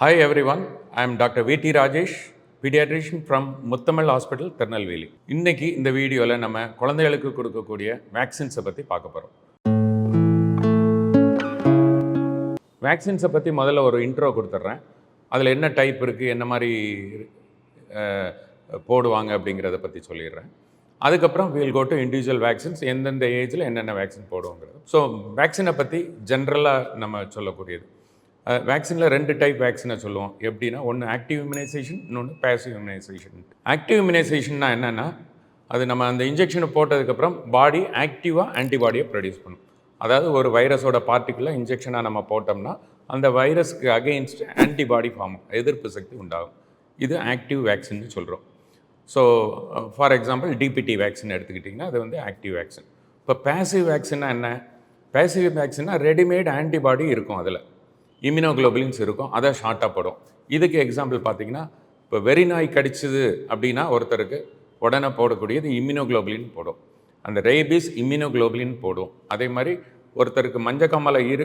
Hi everyone I am doctor V T Rajesh paediatrician from Muthamizh hospital Tirunelveli இன்றைக்கி இந்த வீடியோவில் நம்ம குழந்தைகளுக்கு கொடுக்கக்கூடிய வேக்சின்ஸை பற்றி பார்க்க போகிறோம் வேக்சின்ஸை பற்றி முதல்ல ஒரு இன்ட்ரோ கொடுத்துட்றேன். அதில் என்ன டைப் இருக்குது என்ன மாதிரி போடுவாங்க அப்படிங்கிறத பற்றி சொல்லிடுறேன். அதுக்கப்புறம் we'll go to individual vaccines எந்தெந்த ஏஜில் என்னென்ன வேக்சின் போடுவோங்கிறது. ஸோ வேக்சினை பற்றி ஜென்ரலாக நம்ம சொல்லக்கூடியது. வேக்சினில் ரெண்டு டைப் வேக்சினை சொல்லுவோம். எப்படின்னா ஒன்று ஆக்டிவ் இம்யூனைசேஷன் இன்னொன்று பேசிவ் இம்யூனைசேஷன் ஆக்டிவ் இம்யூனைசேஷன்னா என்னென்னா அது நம்ம அந்த இன்ஜெக்ஷனை போட்டதுக்கப்புறம் பாடி ஆக்டிவாக ஆன்டிபாடியை ப்ரொடியூஸ் பண்ணும். அதாவது ஒரு வைரஸோட பார்ட்டிகுலர் இன்ஜெக்ஷனாக நம்ம போட்டோம்னா அந்த வைரஸ்க்கு அகெயின்ஸ்ட் ஆன்டிபாடி ஃபார்ம் எதிர்ப்பு சக்தி உண்டாகும். இது ஆக்டிவ் வேக்சின்னு சொல்கிறோம் so for example DPT vaccine எடுத்துக்கிட்டிங்கன்னா அது வந்து ஆக்டிவ் வேக்சின் இப்போ பேசிவ் வேக்சின்னா என்ன? பேசிவ் வேக்சின்னா ரெடிமேட் ஆன்டிபாடி இருக்கும் அதில். இம்யூனோகுளோபுலின்ஸ் இருக்கும் அதை ஷார்ட்டாக போடும். இதுக்கு எக்ஸாம்பிள் பார்த்தீங்கன்னா இப்போ வெறி நாய் கடிச்சது அப்படின்னா ஒருத்தருக்கு உடனே போடக்கூடியது இம்யூனோகுளோபுலின் போடும். அந்த ரேபிஸ் இம்யூனோகுளோபுலின் போடும். அதே மாதிரி ஒருத்தருக்கு மஞ்சக்காமலை இரு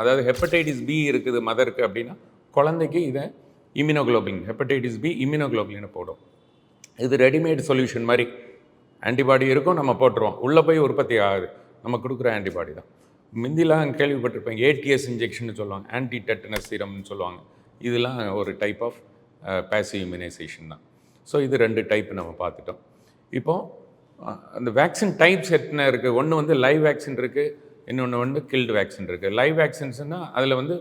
அதாவது ஹெப்படைட்டிஸ் பி இருக்குது மதருக்கு அப்படின்னா குழந்தைக்கு இதை இம்யூனோகுளோபுலின் ஹெப்படைட்டிஸ் பி இம்யூனோகுளோபுலினை போடும். இது ரெடிமேட் சொல்யூஷன் மாதிரி. ஆன்டிபாடி இருக்கும் நம்ம போட்டுருவோம். உள்ளே போய் உற்பத்தி ஆகுது. நம்ம கொடுக்குற ஆன்டிபாடி தான். முந்திலாம் கேள்விப்பட்டிருப்பேன் ஏடிஎஸ் இன்ஜெக்ஷன் சொல்லுவாங்க ஆன்டி டெட்டனஸ் சீரம்னு சொல்லுவாங்க. இதெல்லாம் ஒரு டைப் ஆஃப் பேசிவ் இம்யூனைசேஷன் தான். ஸோ இது ரெண்டு டைப் நம்ம பார்த்துட்டோம். இப்போது அந்த வேக்சின் டைப்ஸ் எத்தனை இருக்குது ஒன்று வந்து லைவ் வேக்சின் இருக்குது இன்னொன்று வந்து கில்டு வேக்சின் இருக்குது லைவ் வேக்சின்ஸ்னால் அதில் வந்து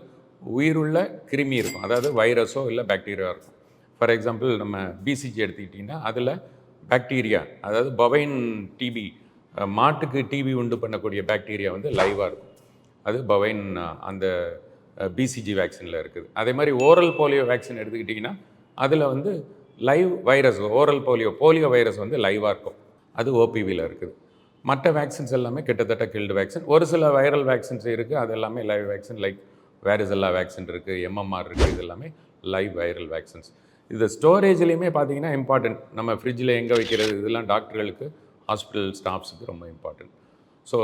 உயிருள்ள கிருமி இருக்கும். அதாவது வைரஸோ இல்லை பாக்டீரியா இருக்கும். ஃபார் எக்ஸாம்பிள் நம்ம பிசிஜி எடுத்துக்கிட்டிங்கன்னா அதில் பாக்டீரியா அதாவது பவைன் டிபி மாட்டுக்கு டிவி உண்டு பண்ணக்கூடிய பாக்டீரியா வந்து லைவாக இருக்கும். அது பவைன் அந்த பிசிஜி வேக்சினில் இருக்குது. அதே மாதிரி ஓரல் போலியோ வேக்சின் எடுத்துக்கிட்டிங்கன்னா அதில் வந்து live virus oral polio polio virus வந்து லைவாக இருக்கும். அது ஓபிவியில் இருக்குது. மற்ற வேக்சின்ஸ் எல்லாமே கிட்டத்தட்ட கில்டு வேக்சின் ஒரு சில வைரல் வேக்சின்ஸ் இருக்குது அது எல்லாமே live vaccine like varicella vaccine இருக்குது எம்எம்ஆர் இருக்குது இது எல்லாமே லைவ் வைரல் வேக்சின்ஸ் இது ஸ்டோரேஜ்லேயுமே பார்த்தீங்கன்னா இம்பார்ட்டன்ட் நம்ம ஃப்ரிட்ஜில் எங்கே வைக்கிறது இதெல்லாம் டாக்டர்களுக்கு ஹாஸ்பிட்டல் ஸ்டாஃப்ஸுக்கு ரொம்ப இம்பார்ட்டன்ட். ஸோ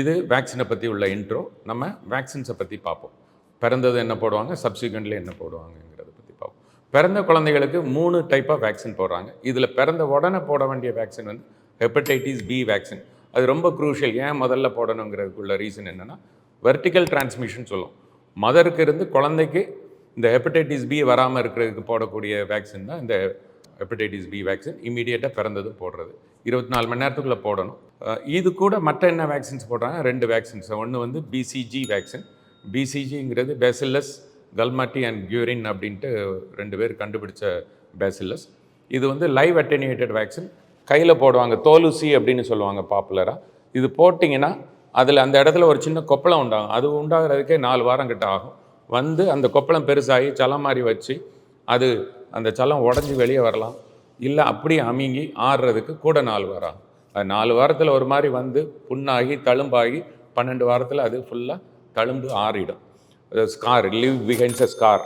இது வேக்சினை பற்றி உள்ள இன்ட்ரோ நம்ம வேக்சின்ஸை பற்றி பார்ப்போம். பிறந்தது என்ன போடுவாங்க? சப்சிக்வெண்ட்லி என்ன போடுவாங்கங்கிறத பற்றி பார்ப்போம். பிறந்த குழந்தைகளுக்கு மூணு டைப்பாக வேக்சின் போடுறாங்க. இதில் பிறந்த உடனே போட வேண்டிய வேக்சின் வந்து ஹெப்படைட்டிஸ் பி வேக்சின் அது ரொம்ப குரூஷியல் ஏன் முதல்ல போடணுங்கிறதுக்குள்ள ரீசன் என்னென்னா வெர்டிக்கல் டிரான்ஸ்மிஷன் சொல்லும் மதருக்கு இருந்து குழந்தைக்கு இந்த ஹெப்படைட்டிஸ் பி வராமல் இருக்கிறதுக்கு போடக்கூடிய வேக்சின் தான் இந்த ஹெப்படைட்டிஸ் பி வேக்சின் இமீடியட்டாக பிறந்தது போடுறது. இருபத்தி நாலு மணி நேரத்துக்குள்ளே போடணும். இது கூட மற்ற என்ன வேக்சின்ஸ் போடுறாங்க ரெண்டு வேக்சின்ஸ் ஒன்று வந்து பிசிஜி வேக்சின் பிசிஜிங்கிறது பேசில்லஸ் கல்மாட்டி அண்ட் கியூரின் அப்படின்ட்டு ரெண்டு பேர் கண்டுபிடிச்ச பேசில்லஸ் இது வந்து லைவ் அட்டெனியேட்டட் வேக்சின் கையில் போடுவாங்க தோலுசி அப்படின்னு சொல்லுவாங்க பாப்புலராக இது போட்டிங்கன்னா அதில் அந்த இடத்துல ஒரு சின்ன கொப்பளம் உண்டாகும். அது உண்டாகிறதுக்கே நாலு வாரம் கிட்ட ஆகும். வந்து அந்த கொப்பளம் பெருசாகி சலம் மாதிரி வச்சு அது அந்த சலம் உடஞ்சி வெளியே வரலாம். இல்லை அப்படியே அமுங்கி ஆறுறதுக்கு கூட நாலு வாரம் அது நாலு வாரத்தில் ஒரு மாதிரி வந்து புண்ணாகி தழும்பாகி பன்னெண்டு வாரத்தில் அது ஃபுல்லாக தழும்பு ஆறிடும். Scar leave behinds a scar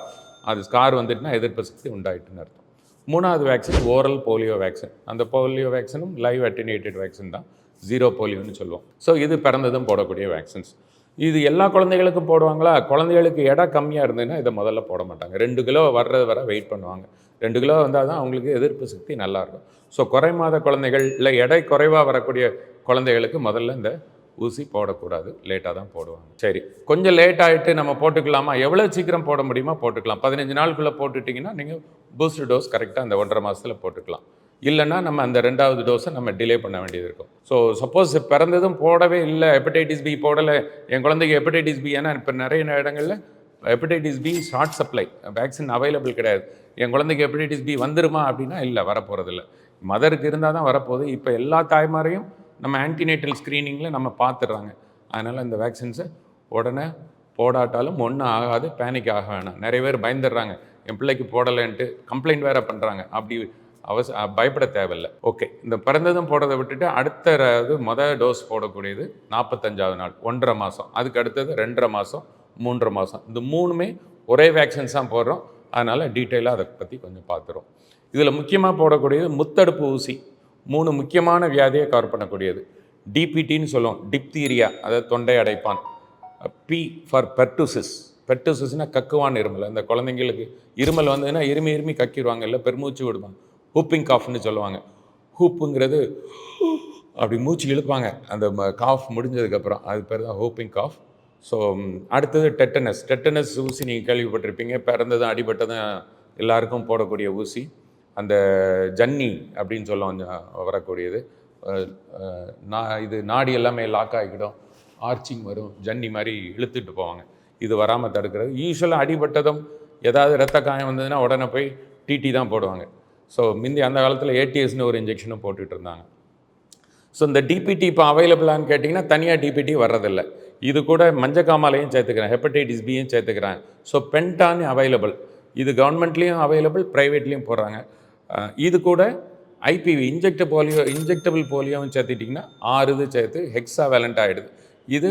அது ஸ்கார் வந்துட்டுனா எதிர்ப்பு சக்தி உண்டாயிட்டுன்னு அர்த்தம். மூணாவது வேக்சின் ஓரல் போலியோ வேக்சின் அந்த போலியோ வேக்சினும் லைவ் அட்டினேட்டட் வேக்சின் தான். ஜீரோ போலியோன்னு சொல்லுவோம். ஸோ இது பிறந்ததும் போடக்கூடிய வேக்சின்ஸ் இது எல்லா குழந்தைகளுக்கும் போடுவாங்களா? குழந்தைகளுக்கு எடை கம்மியாக இருந்ததுன்னா இதை முதல்ல போட மாட்டாங்க. ரெண்டு கிலோ வர்றது வர வெயிட் பண்ணுவாங்க. ரெண்டு கிலோ வந்தால் தான் அவங்களுக்கு எதிர்ப்பு சக்தி நல்லாயிருக்கும் ஸோ குறை மாத குழந்தைகள் இல்லை எடை குறைவாக வரக்கூடிய குழந்தைகளுக்கு முதல்ல இந்த ஊசி போடக்கூடாது. லேட்டாக தான் போடுவாங்க. சரி கொஞ்சம் லேட் ஆகிட்டு நம்ம போட்டுக்கலாமா? எவ்வளோ சீக்கிரம் போட முடியுமோ போட்டுக்கலாம். பதினஞ்சு நாளுக்குள்ளே போட்டுட்டிங்கன்னா நீங்கள் பூஸ்டர் டோஸ் கரெக்டாக அந்த ஒன்றரை மாதத்தில் போட்டுக்கலாம். இல்லைன்னா நம்ம அந்த ரெண்டாவது டோஸை நம்ம டிலே பண்ண வேண்டியது இருக்கும். ஸோ சப்போஸ் பிறந்ததும் போடவே இல்லை. ஹெப்படைட்டிஸ் பி போடலை. என் குழந்தைக்கு ஹெப்படைட்டிஸ் பி ஏன்னா இப்போ நிறைய இடங்களில் hepatitis B short supply vaccine available கிடையாது. என் குழந்தைக்கு ஹெப்படைட்டிஸ் பி வந்துருமா அப்படின்னா இல்லை வரப்போகிறதில்ல மதருக்கு இருந்தால் தான் வரப்போகுது. இப்போ எல்லா தாய்மாரையும் நம்ம ஆன்டிநேட்டல் ஸ்க்ரீனிங்கில் நம்ம பார்த்துடுறாங்க. அதனால் இந்த வேக்சின்ஸை உடனே போடாட்டாலும் ஒன்றும் ஆகாது பேனிக் ஆக வேணாம். நிறைய பேர் பயந்துடுறாங்க. என் பிள்ளைக்கு போடலைன்ட்டு கம்ப்ளைண்ட் வேறு பண்ணுறாங்க அப்படி அவச பயப்பட தேவையில்லை. ஓகே. இந்த பிறந்ததும் போடுறதை விட்டுட்டு அடுத்த இது மொதல் டோஸ் போடக்கூடியது நாற்பத்தஞ்சாவது நாள் ஒன்றரை மாதம் அதுக்கு அடுத்தது ரெண்டரை மாதம் மூன்றரை மாதம் இந்த மூணுமே ஒரே வேக்சின்ஸ் தான் போடுறோம். அதனால் டீட்டெயிலாக அதை பற்றி கொஞ்சம் பார்த்துரும் இதில் முக்கியமாக போடக்கூடியது முத்தடுப்பு ஊசி. மூணு முக்கியமான வியாதியை கவர் பண்ணக்கூடியது. டிபிடின்னு சொல்லுவோம். டிப்தீரியா அதாவது தொண்டை அடைப்பான். பி ஃபார் பெர்டுசிஸ் பெர்டுசிஸ்னால் கக்குவான் இருமல். அந்த குழந்தைங்களுக்கு இருமல் வந்ததுன்னா இருமி இருமி கக்கிடுவாங்க. இல்லை பெருமூச்சு விடுவாங்க. ஹூப்பிங் காஃப்னு சொல்லுவாங்க. ஹூப்புங்கிறது அப்படி மூச்சு இழுப்பாங்க. அந்த காஃப் முடிஞ்சதுக்கப்புறம். அது பேர் தான் ஹூப்பிங் காஃப். ஸோ அடுத்தது டெட்டனஸ். டெட்டனஸ் ஊசி நீங்கள் கேள்விப்பட்டிருப்பீங்க. பிறந்ததும் அடிபட்டதும் எல்லாருக்கும் போடக்கூடிய ஊசி. அந்த ஜன்னி அப்படின்னு சொல்லுவாங்க வரக்கூடியது. நான் நா இது நாடி எல்லாமே லாக் ஆகிக்கிடும். ஆர்ச்சிங் வரும். ஜன்னி மாதிரி இழுத்துட்டு போவாங்க. இது வராமல் தடுக்கிறது. யூஸ்வலாக அடிபட்டதும் ஏதாவது ரத்த காயம் வந்ததுன்னா உடனே போய் டிடி தான் போடுவாங்க. ஸோ முந்தி அந்த காலத்தில் ஏடிஎஸ்னு ஒரு இன்ஜெக்ஷனும் போட்டுகிட்டு இருந்தாங்க ஸோ இந்த டிபிடி இப்போ அவைலபிளான்னு கேட்டிங்கன்னா தனியாக டிபிடி வர்றதில்லை. இது கூட மஞ்சக்காமாலையும் சேர்த்துக்கிறேன் ஹெப்படைட்டிஸ் பியும் சேர்த்துக்கிறேன். ஸோ பென்டான் அவைலபிள் இது கவர்மெண்ட்லேயும் அவைலபிள் ப்ரைவேட்லேயும் போடுறாங்க. இது கூட ஐபிவி இன்ஜெக்ட் போலியோ இன்ஜெக்டபிள் போலியோவும் சேர்த்துட்டிங்கன்னா ஆறு இது சேர்த்து ஹெக்ஸா வேலண்ட் ஆகிடுது இது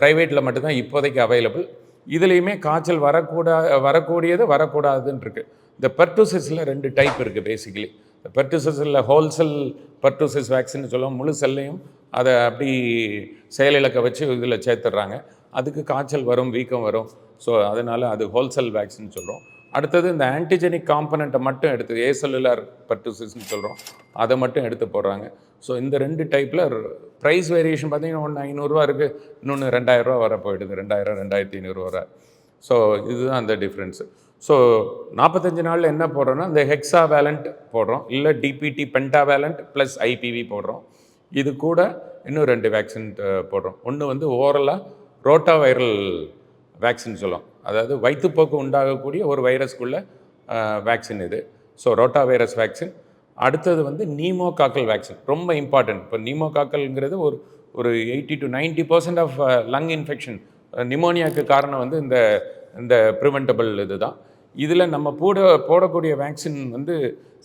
ப்ரைவேட்டில் மட்டும்தான் இப்போதைக்கு அவைலபிள் இதுலேயுமே காய்ச்சல் வரக்கூடா வரக்கூடியது வரக்கூடாதுன்னு இருக்குது இந்த பெர்டூசிஸில் ரெண்டு டைப் இருக்குது பேசிக்கலி பெர்டூசிஸில் ஹோல்செல் பெர்டூசிஸ் வேக்சின்னு சொல்லுவோம் முழு செல்லையும் அதை அப்படி செயலிழக்க வச்சு இதில் சேர்த்துடுறாங்க. அதுக்கு காய்ச்சல் வரும் வீக்கம் வரும். ஸோ அதனால் அது ஹோல்செல் வேக்சின் சொல்கிறோம் அடுத்தது இந்த ஆன்டிஜெனிக் காம்பனண்ட்டை மட்டும் எடுத்து ஏ செல்லுலார் சொல்கிறோம் அதை மட்டும் எடுத்து போடுறாங்க. ஸோ இந்த ரெண்டு டைப்பில் ப்ரைஸ் வேரியேஷன் பார்த்தீங்கன்னா ஒன்று ஐநூறுரூவா இருக்குது இன்னொன்று ரெண்டாயிரரூவா வர போயிடுது. ரெண்டாயிரம் ரெண்டாயிரத்தி ஐநூறுரூவா வர. ஸோ இதுதான் அந்த டிஃப்ரென்ஸு ஸோ நாற்பத்தஞ்சு நாளில் என்ன போடுறோன்னா இந்த ஹெக்ஸா வேலண்ட் போடுறோம். இல்லை DPT penta valent plus IPV போடுறோம். இது கூட இன்னும் ரெண்டு வேக்சின் போடுறோம். ஒன்று வந்து ஓரலாக ரோட்டா வைரல் வேக்சின் சொல்லும் அதாவது வயிற்றுப்போக்கு உண்டாகக்கூடிய ஒரு வைரஸ்க்குள்ள வேக்சின் இது. ஸோ ரோட்டா வைரஸ் வேக்சின் அடுத்தது வந்து நீமோகாக்கல் வேக்சின் ரொம்ப இம்பார்ட்டன்ட் இப்போ நீமோகாக்கல்ங்கிறது ஒரு ஒரு eighty to ninety percent of lung infection நிமோனியாவுக்கு காரணம் வந்து இந்த இந்த ப்ரிவெண்டபிள் இது தான் இதில் நம்ம போட போடக்கூடிய வேக்சின் வந்து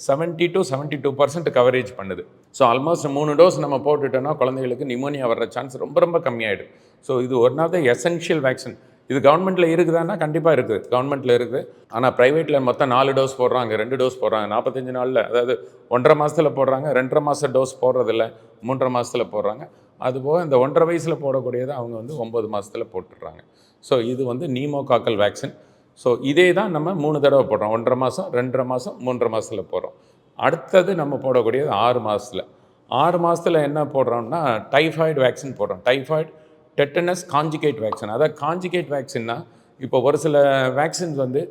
70 டு 72% டூ பர்சன்ட் கவரேஜ் பண்ணுது. ஸோ ஆல்மோஸ்ட் மூணு டோஸ் நம்ம போட்டுட்டோன்னா குழந்தைகளுக்கு நிமோனியா வர்ற சான்ஸ் ரொம்ப ரொம்ப கம்மியாயிடும் ஸோ இது one of the essential vaccine இது கவர்மெண்ட்டில் இருக்குதான்னா கண்டிப்பாக இருக்குது. கவர்மெண்ட்டில் இருக்குது. ஆனால் ப்ரைவேட்டில் மொத்தம் நாலு டோஸ் போடுறாங்க ரெண்டு டோஸ் போடுறாங்க. நாற்பத்தஞ்சு நாளில் அதாவது ஒன்றரை மாதத்தில் போடுறாங்க ரெண்டரை மாத டோஸ் போடுறதில்ல மூன்றரை மாதத்தில் போடுறாங்க. அதுபோக இந்த ஒன்றரை வயசில் போடக்கூடியதை அவங்க வந்து ஒம்பது மாதத்தில் போட்டுடுறாங்க. ஸோ இது வந்து நீமோகாக்கல் வேக்சின் ஸோ இதே தான் நம்ம மூணு தடவை போடுறோம். ஒன்றரை மாதம் ரெண்டரை மாதம் மூன்றரை மாதத்தில் போடுறோம். அடுத்தது நம்ம போடக்கூடியது ஆறு மாதத்தில் ஆறு மாதத்தில் என்ன போடுறோம்னா டைஃபாய்டு வேக்சின் போடுறோம். Typhoid tetanus conjugate vaccine. அதாவது காஞ்சிகேட் வேக்சின்னா இப்போ ஒரு சில வேக்சின்ஸ் வந்து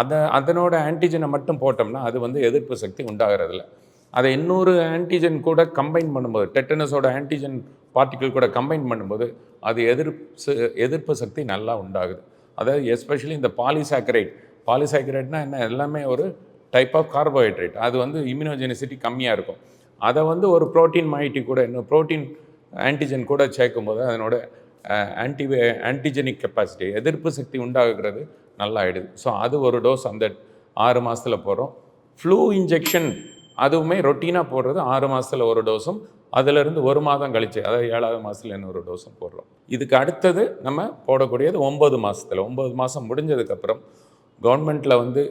அதை அதனோட ஆன்டிஜனை மட்டும் போட்டோம்னா அது வந்து எதிர்ப்பு சக்தி உண்டாகிறதில்ல. அதை இன்னொரு ஆன்டிஜன் கூட கம்பைன் பண்ணும்போது டெட்டனஸோட ஆன்டிஜன் பார்ட்டிக்கிள் கூட கம்பைன் பண்ணும்போது அது எதிர்ப்பு எதிர்ப்பு சக்தி நல்லா உண்டாகுது. அதாவது எஸ்பெஷலி இந்த பாலிசாக்கரைட் பாலிசாக்கரைட்னா என்ன? எல்லாமே ஒரு டைப் ஆஃப் கார்போஹைட்ரேட் அது வந்து இம்யூனோஜெனிசிட்டி கம்மியாக இருக்கும். அதை வந்து ஒரு புரோட்டீன் மாயிட்டி கூட இன்னும் புரோட்டீன் ஆன்டிஜென் கூட சேர்க்கும்போது அதனோட ஆன்டி ஆன்டிஜெனிக் கெப்பாசிட்டி எதிர்ப்பு சக்தி உண்டாகிறது நல்லா ஆயிடுது. ஸோ அது ஒரு டோஸ் அந்த ஆறு மாதத்தில் போடுறோம். ஃப்ளூ இன்ஜெக்ஷன் அதுவுமே ரொட்டீனாக போடுறது ஆறு மாதத்தில் ஒரு டோஸும் அதிலிருந்து ஒரு மாதம் கழிச்சு அதாவது ஏழாவது மாதத்தில் இன்னொரு டோஸும் போடுறோம். இதுக்கு அடுத்தது நம்ம போடக்கூடியது ஒம்பது மாதத்தில் ஒம்பது மாதம் முடிஞ்சதுக்கப்புறம் கவர்மெண்ட்டில் வந்து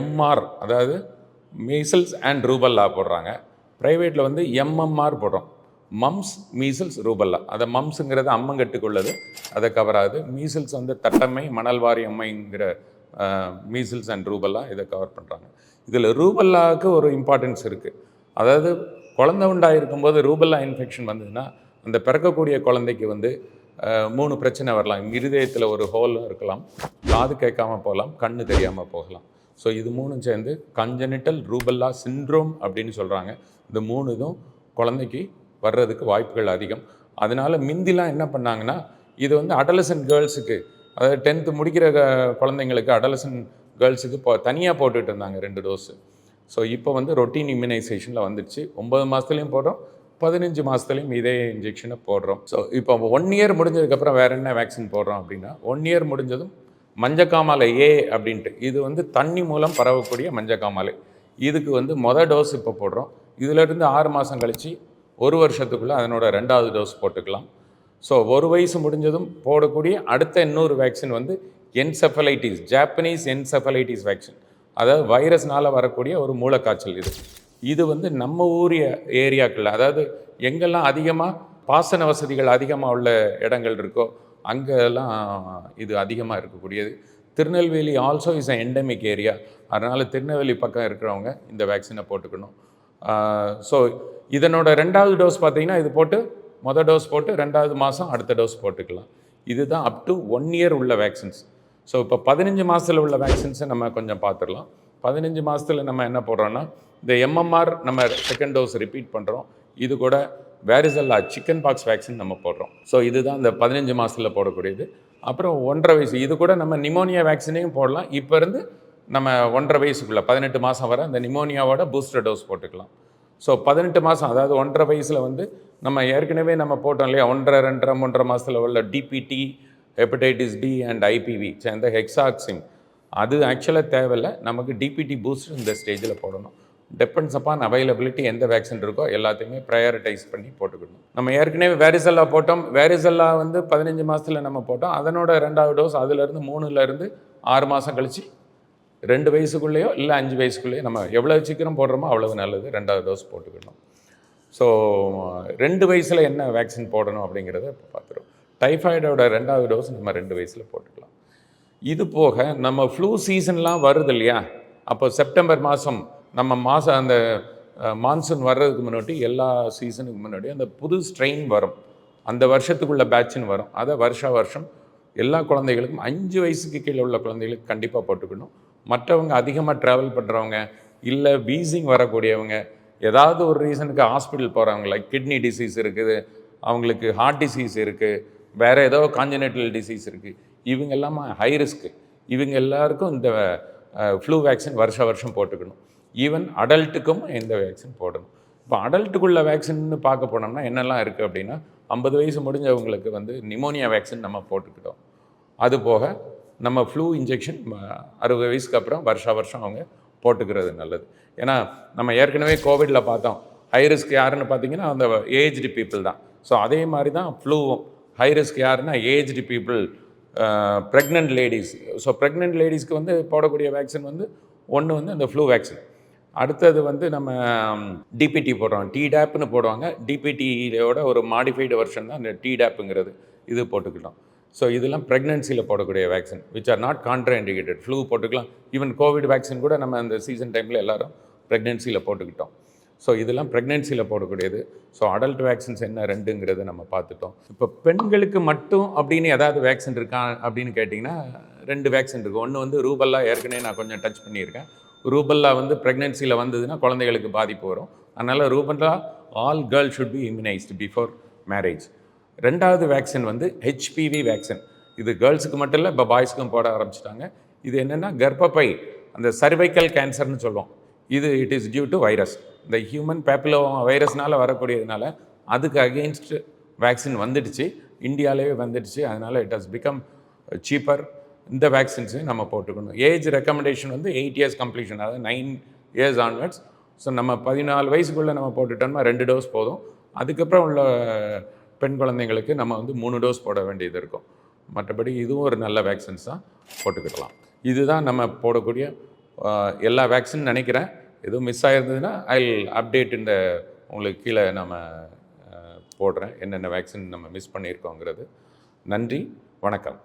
எம்ஆர் அதாவது மீசல்ஸ் அண்ட் ரூபல்லா போடுறாங்க. ப்ரைவேட்டில் வந்து எம்எம்ஆர் போடுறோம். மம்ஸ் மீசல்ஸ் ரூபல்லா அதை மம்ஸுங்கிறது அம்மங்கட்டுக்குள்ளது. அதை கவர் ஆகுது. மீசல்ஸ் வந்து தட்டம்மை மணல்வாரி அம்மைங்கிற மீசல்ஸ் அண்ட் ரூபல்லா இதை கவர் பண்ணுறாங்க இதில் ரூபல்லாவுக்கு ஒரு இம்பார்ட்டன்ஸ் இருக்குது அதாவது குழந்தை உண்டாயிருக்கும்போது ரூபல்லா இன்ஃபெக்ஷன் வந்ததுன்னா அந்த பிறக்கக்கூடிய குழந்தைக்கு வந்து மூணு பிரச்சனை வரலாம். இருதயத்தில் ஒரு ஹோல் இருக்கலாம். காது கேட்காம போகலாம். கண்ணு தெரியாமல் போகலாம். ஸோ இது மூணும் சேர்ந்து கஞ்சனிட்டல் ரூபல்லா சிண்ட்ரோம் அப்படின்னு சொல்கிறாங்க இந்த மூணு இதுவும் குழந்தைக்கு வர்றதுக்கு வாய்ப்புகள் அதிகம். அதனால் மிந்திலாம் என்ன பண்ணாங்கன்னா இது வந்து அடலசன் கேர்ள்ஸுக்கு அதாவது டென்த்து முடிக்கிற க- குழந்தைங்களுக்கு அடலசன் கேர்ள்ஸுக்கு இப்போ தனியாக போட்டுட்டு இருந்தாங்க ரெண்டு டோஸு ஸோ இப்போ வந்து ரொட்டீன் இம்யூனைசேஷனில் வந்துடுச்சு. ஒம்பது மாதத்துலேயும் போடுறோம் பதினஞ்சு மாதத்துலேயும் இதே இன்ஜெக்ஷனை போடுறோம். ஸோ இப்போ ஒன் இயர் முடிஞ்சதுக்கப்புறம் வேறு என்ன வேக்சின் போடுறோம் அப்படின்னா ஒன் இயர் முடிஞ்சதும் மஞ்சக்காமாலை ஏ அப்படின்ட்டு. இது வந்து தண்ணி மூலம் பரவக்கூடிய மஞ்சக்காமாலை. இதுக்கு வந்து மொதல் டோஸ் இப்போ போடுறோம். இதிலிருந்து ஆறு மாதம் கழித்து ஒரு வருஷத்துக்குள்ளே அதனோட ரெண்டாவது டோஸ் போட்டுக்கலாம். ஸோ ஒரு வயசு முடிஞ்சதும் போடக்கூடிய அடுத்த இன்னொரு வேக்சின் வந்து என்செஃபலைட்டிஸ் ஜாப்பனீஸ் என்செஃபலைட்டிஸ் வேக்சின் அதாவது வைரஸ்னால் வரக்கூடிய ஒரு மூளைக்காய்ச்சல் இது. இது வந்து நம்ம ஊர் ஏரியாக்களில் அதாவது எங்கெல்லாம் அதிகமாக பாசன வசதிகள் அதிகமாக உள்ள இடங்கள் இருக்கோ அங்கெல்லாம் இது அதிகமாக இருக்கக்கூடியது. Tirunelveli also is a endemic area அதனால் திருநெல்வேலி பக்கம் இருக்கிறவங்க இந்த வேக்சினை போட்டுக்கணும். ஸோ இதனோட ரெண்டாவது டோஸ் பார்த்தீங்கன்னா இது போட்டு மொதல் டோஸ் போட்டு ரெண்டாவது மாதம் அடுத்த டோஸ் போட்டுக்கலாம். இதுதான் அப் டு ஒன் இயர் உள்ள வேக்சின்ஸ் ஸோ இப்போ பதினஞ்சு மாதத்தில் உள்ள வேக்சின்ஸை நம்ம கொஞ்சம் பார்த்துடலாம் பதினஞ்சு மாதத்தில் நம்ம என்ன போடுறோன்னா இந்த எம்எம்ஆர் நம்ம செகண்ட் டோஸ் ரிப்பீட் பண்ணுறோம் இது கூட வேரிசல்லா சிக்கன் பாக்ஸ் வேக்சின் நம்ம போடுறோம். ஸோ இதுதான் இந்த பதினஞ்சு மாதத்தில் போடக்கூடியது. அப்புறம் ஒன்றரை வயசு இது கூட நம்ம நிமோனியா வேக்சினையும் போடலாம். இப்போ இருந்து நம்ம ஒன்றரை வயசுக்குள்ளே பதினெட்டு மாதம் வர அந்த நிமோனியாவோட பூஸ்டர் டோஸ் போட்டுக்கலாம். ஸோ பதினெட்டு மாதம் அதாவது ஒன்றரை வயசில் வந்து நம்ம ஏற்கனவே நம்ம போட்டோம் இல்லையா ஒன்றரை ரெண்டரை மூன்றரை மாதத்தில் உள்ள DPT hepatitis D and IPV சேர்ந்த ஹெக்ஸாக்சின் அது ஆக்சுவலாக தேவையில்லை. நமக்கு டிபிடி பூஸ்டர் இந்த ஸ்டேஜில் போடணும். டிபெண்ட்ஸ் அப்பான் அவைலபிலிட்டி எந்த வேக்சின் இருக்கோ எல்லாத்தையுமே ப்ரையாரிட்டைஸ் பண்ணி போட்டுக்கணும். நம்ம ஏற்கனவே வேரிசல்லா போட்டோம். வேரிசல்லா வந்து பதினஞ்சு மாதத்தில் நம்ம போட்டோம். அதனோட ரெண்டாவது டோஸ் அதுலேருந்து மூணுலேருந்து ஆறு மாதம் கழித்து ரெண்டு வயசுக்குள்ளேயோ இல்லை அஞ்சு வயசுக்குள்ளேயோ நம்ம எவ்வளோ சீக்கிரம் போடுறோமோ அவ்வளவு நல்லது. ரெண்டாவது டோஸ் போட்டுக்கணும். ஸோ ரெண்டு வயசில் என்ன வேக்சின் போடணும் அப்படிங்கிறத இப்போ பார்த்துருவோம். டைஃபாய்டோட ரெண்டாவது டோஸ் நம்ம ரெண்டு வயசில் போட்டுக்கலாம். இது போக நம்ம ஃப்ளூ சீசன்லாம் வருது இல்லையா? அப்போ செப்டம்பர் மாதம் நம்ம மாதம் அந்த மான்சூன் வர்றதுக்கு முன்னாடி எல்லா சீசனுக்கு முன்னாடி அந்த புது ஸ்ட்ரெயின் வரும். அந்த வருஷத்துக்குள்ள பேட்சுன்னு வரும். அதை வருஷா வருஷம் எல்லா குழந்தைகளுக்கும் அஞ்சு வயசுக்கு கீழே உள்ள குழந்தைகளுக்கு கண்டிப்பாக போட்டுக்கணும். மற்றவங்க அதிகமாக ட்ராவல் பண்ணுறவங்க இல்லை வீசிங் வரக்கூடியவங்க ஏதாவது ஒரு ரீசனுக்கு ஹாஸ்பிட்டல் போகிறவங்க லைக் கிட்னி டிசீஸ் இருக்குது அவங்களுக்கு ஹார்ட் டிசீஸ் இருக்குது வேறு ஏதோ காஞ்சனேட்டல் டிசீஸ் இருக்குது இவங்க எல்லாமே ஹை ரிஸ்க்கு இவங்க எல்லாருக்கும் இந்த ஃப்ளூ வேக்சின் வருஷ வருஷம் போட்டுக்கணும். ஈவன் அடல்ட்டுக்கும் இந்த வேக்சின் போடணும். இப்போ அடல்ட்டுக்குள்ள வேக்சின்னு பார்க்க போனோம்னா என்னெல்லாம் இருக்குது அப்படின்னா ஐம்பது வயசு முடிஞ்சவங்களுக்கு வந்து நிமோனியா வேக்சின் நம்ம போட்டுக்கிட்டோம். அது போக நம்ம ஃப்ளூ இன்ஜெக்ஷன் அறுபது வயசுக்கு அப்புறம் வருஷா வருஷம் அவங்க போட்டுக்கிறது நல்லது. ஏன்னா நம்ம ஏற்கனவே கோவிடில் பார்த்தோம். ஹை ரிஸ்க் யாருன்னு பார்த்தீங்கன்னா அந்த ஏஜ்டு பீப்புள் தான். ஸோ அதே மாதிரி தான் ஃப்ளூவும் ஹை ரிஸ்க் யாருன்னா aged people pregnant ladies so pregnant லேடிஸ்க்கு வந்து போடக்கூடிய வேக்சின் வந்து ஒன்று வந்து இந்த ஃப்ளூ வேக்சின் அடுத்தது வந்து நம்ம டிபிடி போடுறோம். டிடேப்னு போடுவாங்க. டிபிடியோட ஒரு மாடிஃபைடு வெர்ஷன் தான் இந்த டிடேப்புங்கிறது இது போட்டுக்கிட்டோம். ஸோ இதெல்லாம் ப்ரெக்னென்சியில் போடக்கூடிய vaccine which are not contraindicated flu போட்டுக்கலாம். ஈவன் கோவிட் வேக்சின் கூட நம்ம அந்த சீசன் டைமில் எல்லாரும் ப்ரெக்னென்சியில் போட்டுக்கிட்டோம். ஸோ இதெல்லாம் ப்ரெக்னென்சியில் போடக்கூடியது. ஸோ அடல்ட் வேக்சின்ஸ் என்ன ரெண்டுங்கிறத நம்ம பார்த்துட்டோம். இப்போ பெண்களுக்கு மட்டும் அப்படின்னு ஏதாவது வேக்சின் இருக்கா அப்படின்னு கேட்டிங்கன்னா ரெண்டு வேக்சின் இருக்குது ஒன்று வந்து ரூபல்லா ஏற்கனவே நான் கொஞ்சம் டச் பண்ணியிருக்கேன். ரூபல்லா வந்து ப்ரெக்னென்சியில் வந்ததுன்னா குழந்தைகளுக்கு பாதிப்பு வரும். அதனால் rubella all girl should be immunised before marriage ரெண்டாவது வேக்சின் வந்து ஹெச்பிவி வேக்சின் இது கேர்ள்ஸுக்கு மட்டும் இல்லை இப்போ பாய்ஸ்க்கும் போட ஆரம்பிச்சிட்டாங்க. இது என்னென்னா கர்ப்பப்பை அந்த சர்வைக்கல் கேன்சர்னு சொல்லுவோம். இது it is due to virus இந்த ஹியூமன் பேப்பிலோ வைரஸ்னால் வரக்கூடியதுனால அதுக்கு அகெயின்ஸ்ட் வேக்சின் வந்துடுச்சு. இந்தியாவிலேயே வந்துடுச்சு. அதனால் இட் ஹஸ் பிகம் சீப்பர் இந்த வேக்சின்ஸையும் நம்ம போட்டுக்கணும். ஏஜ் ரெக்கமெண்டேஷன் வந்து எயிட் இயர்ஸ் கம்ப்ளீஷன் அதாவது நைன் இயர்ஸ் ஆன்வர்ட்ஸ் ஸோ நம்ம பதினாலு வயசுக்குள்ளே நம்ம போட்டுட்டோம்னா ரெண்டு டோஸ் போதும். அதுக்கப்புறம் உள்ள பெண் குழந்தைங்களுக்கு நம்ம வந்து மூணு டோஸ் போட வேண்டியது இருக்கும். மற்றபடி இதுவும் ஒரு நல்ல வேக்சின்ஸ் தான் போட்டுக்கிடலாம் இதுதான் நம்ம போடக்கூடிய எல்லா வேக்சின் நினைக்கிறேன். எதுவும் மிஸ் ஆகிருந்ததுன்னா ஐ அப்டேட் இந்த உங்களுக்கு கீழே நம்ம போடுறேன். என்னென்ன வேக்சின் நம்ம மிஸ் பண்ணியிருக்கோங்கிறது. நன்றி வணக்கம்.